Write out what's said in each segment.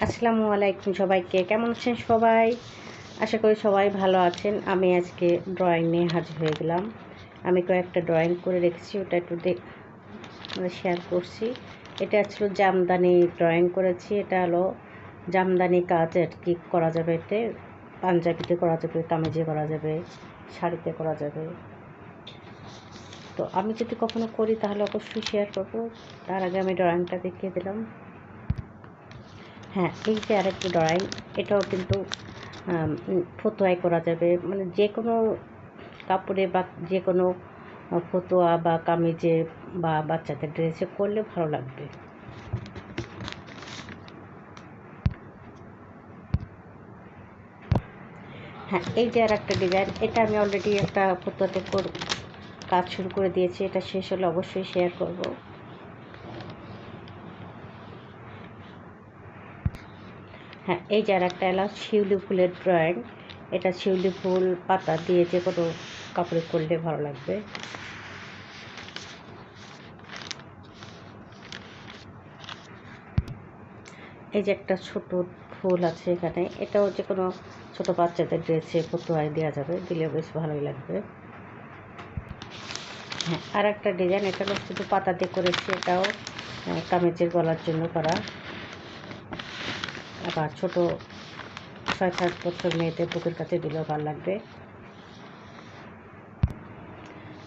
আসসালামু আলাইকুম সবাইকে। কেমন আছেন সবাই? আশা করি সবাই ভালো আছেন। আমি আজকে ড্রয়িং নিয়ে হাজির হয়ে গেলাম। আমি কয়েকটা ড্রয়িং করে রেখেছি, ওটা একটু শেয়ার করছি। এটা ছিল জামদানি ড্রয়িং করেছি। এটা হলো জামদানি কাজ, আর কি করা যাবে এতে? পাঞ্জাবিতে করা যাবে, কামিজে করা যাবে, শাড়িতে করা যাবে। তো আমি যদি কখনো করি, তাহলে অবশ্যই শেয়ার করব। তার আগে আমি ড্রয়িংটা দেখিয়ে দিলাম। হ্যাঁ এই যে আরেকটি ড্রয়িং, এটাও কিন্তু ফতোয়াই করা যাবে। মানে যে কোনো কাপড়ে বা যে কোনো ফতোয়া বা কামিজে বা বাচ্চাদের ড্রেসে করলে ভালো লাগবে। হ্যাঁ এই যে আর একটা ডিজাইন, এটা আমি অলরেডি একটা ফতোয়াতে কাজ শুরু করে দিয়েছি। এটা শেষ হলে অবশ্যই শেয়ার করব। হ্যাঁ এই যে আর একটা এলাম শিউলি ফুলের ড্রয়িং এটা শিউলি ফুল পাতা দিয়ে যে কোনো কাপড়ে করলে ভালো লাগবে। এই যে একটা ছোট ফুল আছে এখানে। এটাও যে কোনো ছোটো বাচ্চাদের ড্রেসে ফতুয়ায় দেওয়া যাবে দিলে বেশ ভালোই লাগবে। হ্যাঁ আর একটা ডিজাইন এটা শুধু পাতা দিয়ে করেছি, এটাও কামেজের গলার জন্য করা। আবার ছোটো ছয় সাত বছর মেয়েদের বুকের কাছে দিলেও ভালো লাগবে।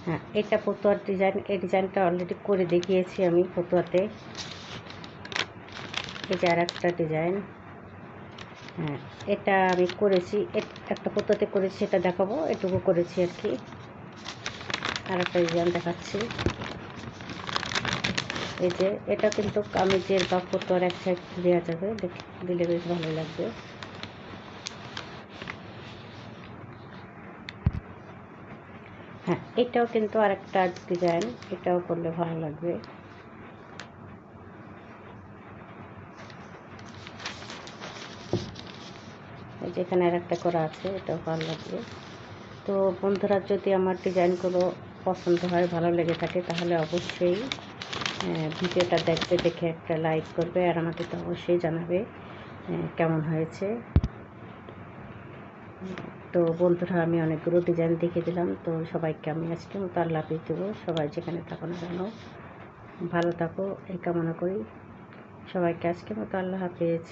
হ্যাঁ এটা পতুয়ার ডিজাইন এই ডিজাইনটা অলরেডি করে দেখিয়েছি আমি পতুয়াতে এই যে আর একটা ডিজাইন হ্যাঁ এটা আমি করেছি একটা পতুয়াতে করেছি এটা দেখাবো, এটুকু করেছি আর কি। আর একটা ডিজাইন দেখাচ্ছি। এই যে, এটা কিন্তু কামিজের বা ফটোর এক সাইড দেওয়া যাবে। দিলে বেশ ভালো লাগবে। হ্যাঁ এটাও কিন্তু আরেকটা ডিজাইন এটাও করলে ভালো লাগবে। যেখানে আর একটা করা আছে, এটাও ভালো লাগবে। তো বন্ধুরা, যদি আমার ডিজাইনগুলো পছন্দ হয়, ভালো লেগে থাকে, তাহলে অবশ্যই ভিডিওটা দেখবে, দেখে একটা লাইক করবে আর আমাকে তো অবশ্যই জানাবে কেমন হয়েছে। তো বন্ধুরা, আমি অনেকগুলো ডিজাইন দেখে দিলাম, তো সবাইকে আমি আজকে মতো আল্লাহ হাফিজ দেবো। সবাই যেখানে থাকো না কেন, ভালো থাকো, এই কামনা করি। সবাইকে আজকে মতো আল্লাহ হাফিজ।